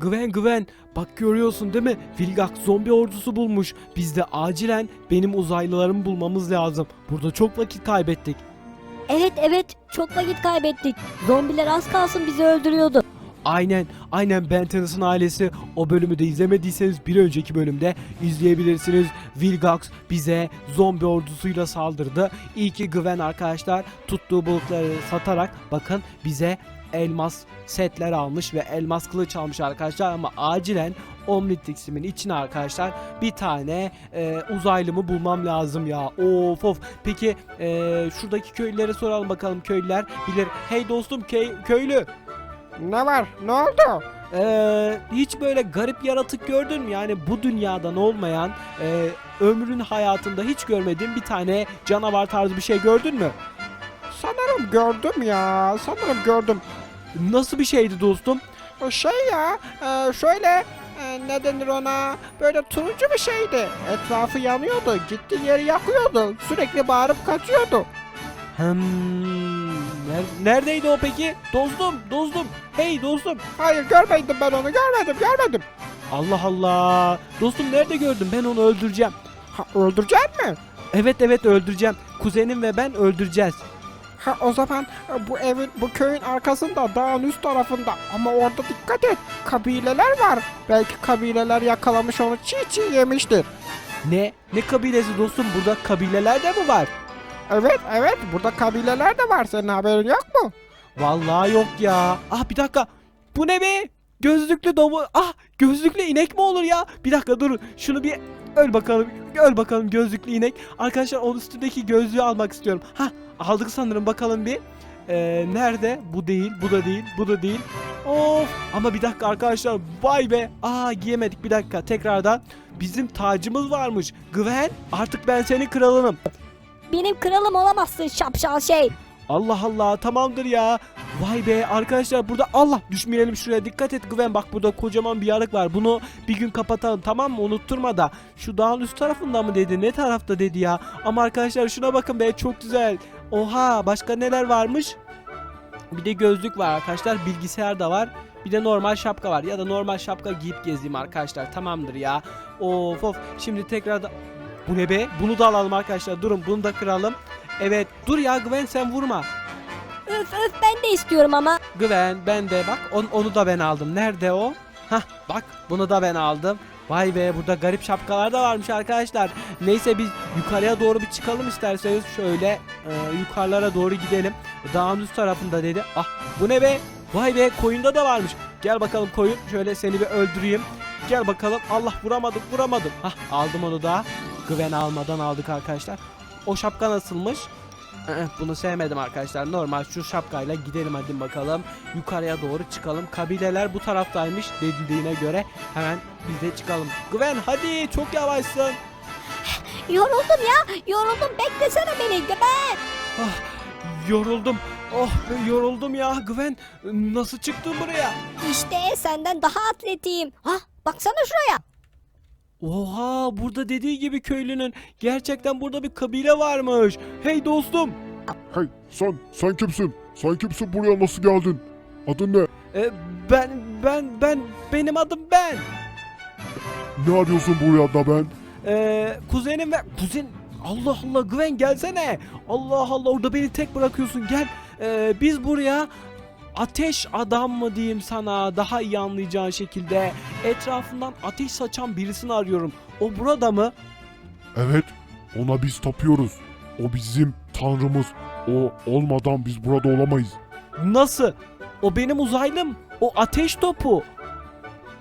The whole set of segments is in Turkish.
Gwen Gwen bak görüyorsun değil mi? Vilgax zombi ordusu bulmuş. Biz de acilen benim uzaylılarımı bulmamız lazım. Burada çok vakit kaybettik. Evet evet çok vakit kaybettik. Zombiler az kalsın bizi öldürüyordu. Aynen, aynen Ben Tennys'ın ailesi. O bölümü de izlemediyseniz bir önceki bölümde izleyebilirsiniz. Vilgax bize zombi ordusuyla saldırdı. İyi ki Gwen arkadaşlar tuttuğu balıkları satarak bakın bize elmas setler almış ve elmas kılıç almış arkadaşlar ama acilen Omnitrix'imin içine arkadaşlar bir tane e, uzaylımı bulmam lazım ya. Of of. Peki e, şuradaki köylülere soralım bakalım köylüler bilir. Hey dostum köy- köylü Ne var? Ne oldu? ee, hiç böyle garip yaratık gördün mü? Yani bu dünyadan olmayan, e, ömrün hayatında hiç görmediğin bir tane canavar tarzı bir şey gördün mü? Sanırım gördüm ya. Sanırım gördüm. Nasıl bir şeydi dostum? O şey ya. e, şöyle e, ne denir ona? Böyle turuncu bir şeydi. Etrafı yanıyordu. Gittiği yeri yakıyordu. Sürekli bağırıp kaçıyordu. Hmm, ner- neredeydi o peki? Dostum, dostum. Hey dostum. Hayır görmedim ben onu. Görmedim görmedim. Allah Allah. Dostum nerede gördün? Ben onu öldüreceğim. Ha, öldürecek mi? Evet evet öldüreceğim. Kuzenim ve ben öldüreceğiz. Ha o zaman e, bu evin bu köyün arkasında dağın üst tarafında ama orada dikkat et kabileler var. Belki kabileler yakalamış onu çiğ çiğ yemiştir. Ne? Ne kabilesi dostum? Burada kabileler de mi var? Evet evet burada kabileler de var senin haberin yok mu? Vallahi yok ya. Ah bir dakika. Bu ne be? Gözlüklü domu. Ah gözlüklü inek mi olur ya? Bir dakika dur. Şunu bir öl bakalım. Öl bakalım gözlüklü inek. Arkadaşlar onun üstündeki gözlüğü almak istiyorum. Ha aldık sanırım bakalım bir. Ee, nerede? Bu değil, bu da değil, bu da değil. Of! Ama bir dakika arkadaşlar. Vay be. Aa giyemedik bir dakika. Tekrardan. Bizim tacımız varmış. Gwen artık ben senin kralınım. Benim kralım olamazsın şapşal şey. Allah Allah tamamdır ya. Vay be arkadaşlar burada Allah düşmeyelim şuraya dikkat et Güven bak burada kocaman bir yarık var. Bunu bir gün kapatalım tamam mı unutturma da. Şu dağın üst tarafında mı dedi ne tarafta dedi ya. Ama arkadaşlar şuna bakın be çok güzel. Oha başka neler varmış? Bir de gözlük var arkadaşlar bilgisayar da var. Bir de normal şapka var ya da normal şapka giyip gezeyim arkadaşlar tamamdır ya. Of of şimdi tekrar da... Bu ne be? Bunu da alalım arkadaşlar durun bunu da kıralım. Evet dur ya Gwen sen vurma. Öf öf ben de istiyorum ama. Gwen ben de bak on- onu da ben aldım. Nerede o? Hah bak bunu da ben aldım. Vay be burada garip şapkalar da varmış arkadaşlar. Neyse biz yukarıya doğru bir çıkalım isterseniz şöyle e, yukarılara doğru gidelim. Dağın üst tarafında dedi. Ah bu ne be? Vay be koyunda da varmış. Gel bakalım koyun şöyle seni bir öldüreyim. Gel bakalım. Allah vuramadım vuramadım. Hah aldım onu da. Gwen almadan aldık arkadaşlar. O şapka nasılmış? Eh, Bunu sevmedim arkadaşlar. Normal şu şapkayla gidelim hadi bakalım. Yukarıya doğru çıkalım. Kabileler bu taraftaymış dediğine göre hemen biz de çıkalım. Gwen hadi çok yavaşsın. Yoruldum ya yoruldum beklesene beni ben. Ah, yoruldum. Oh be, yoruldum ya Gwen. Nasıl çıktın buraya? İşte senden daha atletiyim. Ha baksana şuraya. Oha burada dediği gibi köylünün gerçekten burada bir kabile varmış. Hey dostum. Hey sen, sen kimsin? Sen kimsin buraya nasıl geldin? Adın ne? E, ben ben ben benim adım ben. Ne arıyorsun buraya da ben? Ee, kuzenim ve kuzen Allah Allah Gwen gelsene. Allah Allah orada beni tek bırakıyorsun gel. Ee, biz buraya ateş adam mı diyeyim sana daha iyi anlayacağın şekilde etrafından ateş saçan birisini arıyorum. O burada mı? Evet, ona biz tapıyoruz. O bizim tanrımız. O olmadan biz burada olamayız. Nasıl? O benim uzaylım. O ateş topu.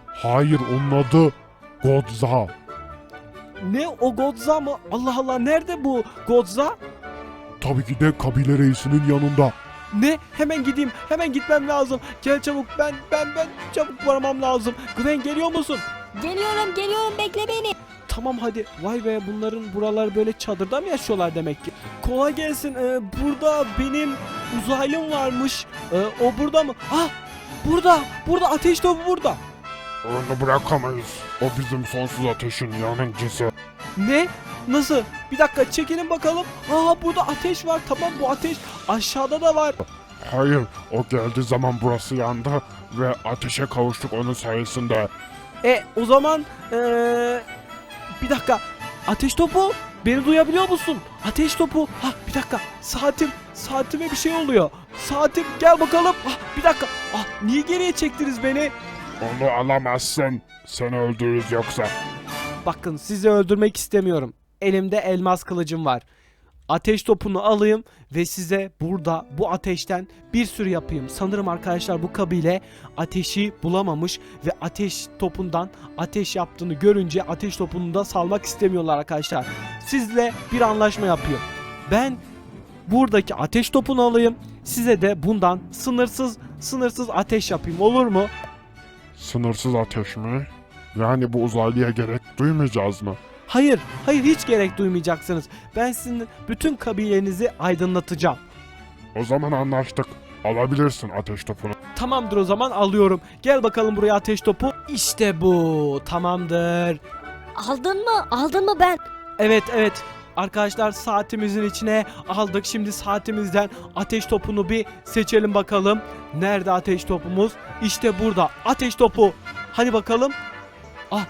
Hayır, onun adı Godza. Ne o Godza mı? Allah Allah nerede bu Godza? Tabii ki de kabile reisinin yanında. Ne? Hemen gideyim. Hemen gitmem lazım. Gel çabuk. Ben ben ben çabuk varmam lazım. Gwen geliyor musun? Geliyorum geliyorum bekle beni. Tamam hadi. Vay be bunların buralar böyle çadırda mı yaşıyorlar demek ki? Kolay gelsin. Ee, burada benim uzaylım varmış. Ee, o burada mı? Ah! Burada. Burada ateş topu burada. Onu bırakamayız. O bizim sonsuz ateşin yanıncısı. Ne? Nasıl? Bir dakika çekilin bakalım. Aa burada ateş var. Tamam bu ateş aşağıda da var. Hayır, o geldiği zaman burası yandı ve ateşe kavuştuk onun sayesinde. E o zaman eee, bir dakika ateş topu beni duyabiliyor musun? Ateş topu ha bir dakika saatim saatime bir şey oluyor. Saatim gel bakalım. Ah bir dakika. Ah niye geriye çektiniz beni? Onu alamazsın. Seni öldürürüz yoksa. Bakın sizi öldürmek istemiyorum. Elimde elmas kılıcım var. Ateş topunu alayım ve size burada bu ateşten bir sürü yapayım. Sanırım arkadaşlar bu kabile ateşi bulamamış ve ateş topundan ateş yaptığını görünce ateş topunu da salmak istemiyorlar arkadaşlar. Sizle bir anlaşma yapıyorum. Ben buradaki ateş topunu alayım. Size de bundan sınırsız sınırsız ateş yapayım olur mu? Sınırsız ateş mi? Yani bu uzaylıya gerek duymayacağız mı? Hayır, hayır hiç gerek duymayacaksınız. Ben sizin bütün kabilenizi aydınlatacağım. O zaman anlaştık. Alabilirsin ateş topunu. Tamamdır o zaman alıyorum. Gel bakalım buraya ateş topu. İşte bu. Tamamdır. Aldın mı? Aldın mı ben? Evet evet. Arkadaşlar saatimizin içine aldık. Şimdi saatimizden ateş topunu bir seçelim bakalım. Nerede ateş topumuz? İşte burada. Ateş topu. Hani bakalım. Ah.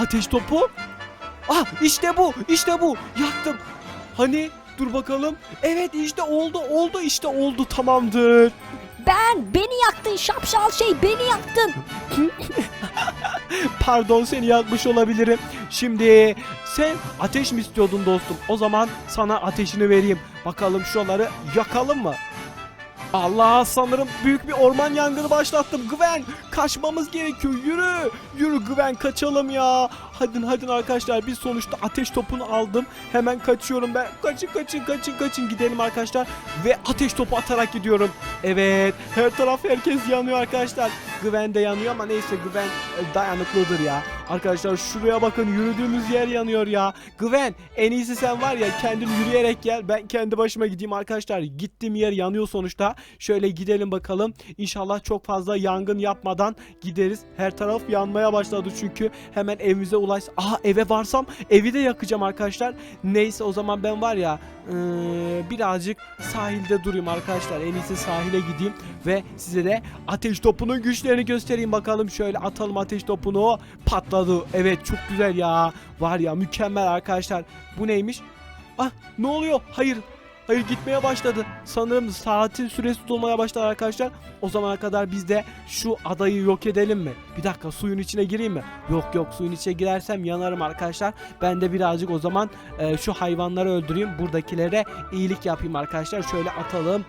Ateş topu. Ah işte bu. işte bu. Yaktım. Hani dur bakalım. Evet işte oldu oldu işte oldu tamamdır. Ben beni yaktın şapşal şey beni yaktın. Pardon seni yakmış olabilirim. Şimdi sen ateş mi istiyordun dostum? O zaman sana ateşini vereyim. Bakalım şuraları yakalım mı? Allah sanırım büyük bir orman yangını başlattım. Gwen kaçmamız gerekiyor. Yürü. Yürü Gwen kaçalım ya. Hadi hadi arkadaşlar biz sonuçta ateş topunu aldım. Hemen kaçıyorum ben. Kaçın kaçın kaçın kaçın gidelim arkadaşlar. Ve ateş topu atarak gidiyorum. Evet her taraf herkes yanıyor arkadaşlar. Gwen de yanıyor ama neyse Gwen e, dayanıklıdır ya. Arkadaşlar şuraya bakın yürüdüğümüz yer yanıyor ya. Gwen en iyisi sen var ya kendin yürüyerek gel. Ben kendi başıma gideyim arkadaşlar. Gittiğim yer yanıyor sonuçta. Şöyle gidelim bakalım. İnşallah çok fazla yangın yapmadan gideriz. Her taraf yanmaya başladı çünkü. Hemen evimize ulaş. Aha eve varsam evi de yakacağım arkadaşlar. Neyse o zaman ben var ya eee, birazcık sahilde durayım arkadaşlar. En iyisi sahile gideyim ve size de ateş topunun güçlerini göstereyim bakalım. Şöyle atalım ateş topunu. Patladı. Evet çok güzel ya. Var ya mükemmel arkadaşlar. Bu neymiş? Ah ne oluyor? Hayır. Hayır gitmeye başladı. Sanırım saatin süresi dolmaya başladı arkadaşlar. O zamana kadar biz de şu adayı yok edelim mi? Bir dakika suyun içine gireyim mi? Yok yok suyun içine girersem yanarım arkadaşlar. Ben de birazcık o zaman e, şu hayvanları öldüreyim. Buradakilere iyilik yapayım arkadaşlar. Şöyle atalım.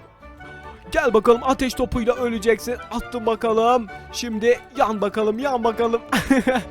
Gel bakalım ateş topuyla öleceksin. Attım bakalım. Şimdi yan bakalım yan bakalım.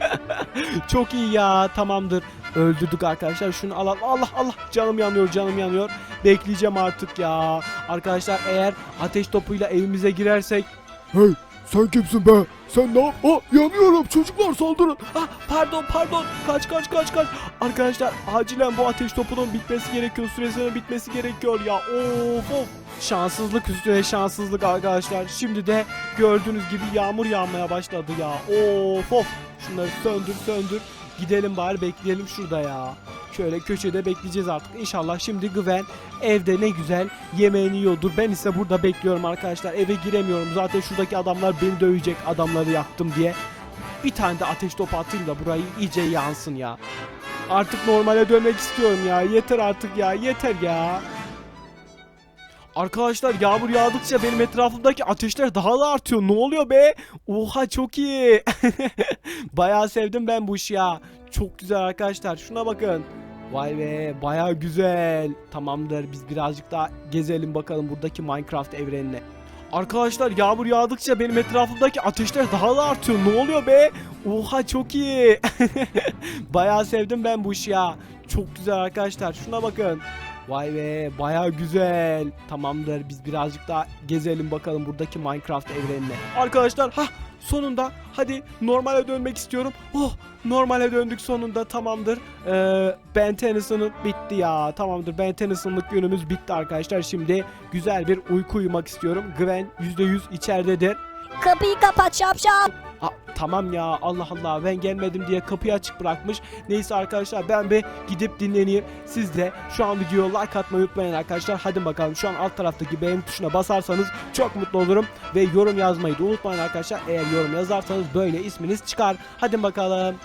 Çok iyi ya tamamdır. Öldürdük arkadaşlar. Şunu alalım. Allah Allah canım yanıyor canım yanıyor. Bekleyeceğim artık ya. Arkadaşlar eğer ateş topuyla evimize girersek Hey sen kimsin be? Sen ne yap? Aa yanıyorum. Çocuklar saldırın. Ah pardon pardon. Kaç kaç kaç kaç. Arkadaşlar acilen bu ateş topunun bitmesi gerekiyor. Süresinin bitmesi gerekiyor ya. Of of. Şanssızlık üstüne şanssızlık arkadaşlar. Şimdi de gördüğünüz gibi yağmur yağmaya başladı ya. Of of. Şunları söndür söndür Gidelim bari bekleyelim şurada ya Şöyle köşede bekleyeceğiz artık İnşallah şimdi Gwen evde ne güzel yemeğini yiyordur Ben ise burada bekliyorum arkadaşlar eve giremiyorum Zaten şuradaki adamlar beni dövecek adamları yaktım diye bir tane de ateş topu atayım da burayı iyice yansın ya. Artık normale dönmek istiyorum ya. Yeter artık ya. Yeter ya. Arkadaşlar yağmur yağdıkça benim etrafımdaki ateşler daha da artıyor. Ne oluyor be? Oha çok iyi. Bayağı sevdim ben bu işi ya. Çok güzel arkadaşlar. Şuna bakın. Vay be bayağı güzel. Tamamdır biz birazcık daha gezelim bakalım buradaki Minecraft evrenine. Arkadaşlar yağmur yağdıkça benim etrafımdaki ateşler daha da artıyor. Ne oluyor be? Oha çok iyi. bayağı sevdim ben bu işi ya. Çok güzel arkadaşlar. Şuna bakın. Vay be bayağı güzel. Tamamdır biz birazcık daha gezelim bakalım buradaki Minecraft evrenine. Arkadaşlar ha sonunda hadi normale dönmek istiyorum. Oh normale döndük sonunda tamamdır. Ee, Ben Tennyson'ın bitti ya. Tamamdır Ben Tennyson'lık günümüz bitti arkadaşlar. Şimdi güzel bir uyku uyumak istiyorum. Gwen %100 içeridedir. Kapıyı kapat şapşal. Ha, tamam ya Allah Allah ben gelmedim diye kapıyı açık bırakmış. Neyse arkadaşlar ben bir gidip dinleneyim. Siz de şu an videoya like atmayı unutmayın arkadaşlar. Hadi bakalım şu an alt taraftaki beğen tuşuna basarsanız çok mutlu olurum. Ve yorum yazmayı da unutmayın arkadaşlar. Eğer yorum yazarsanız böyle isminiz çıkar. Hadi bakalım.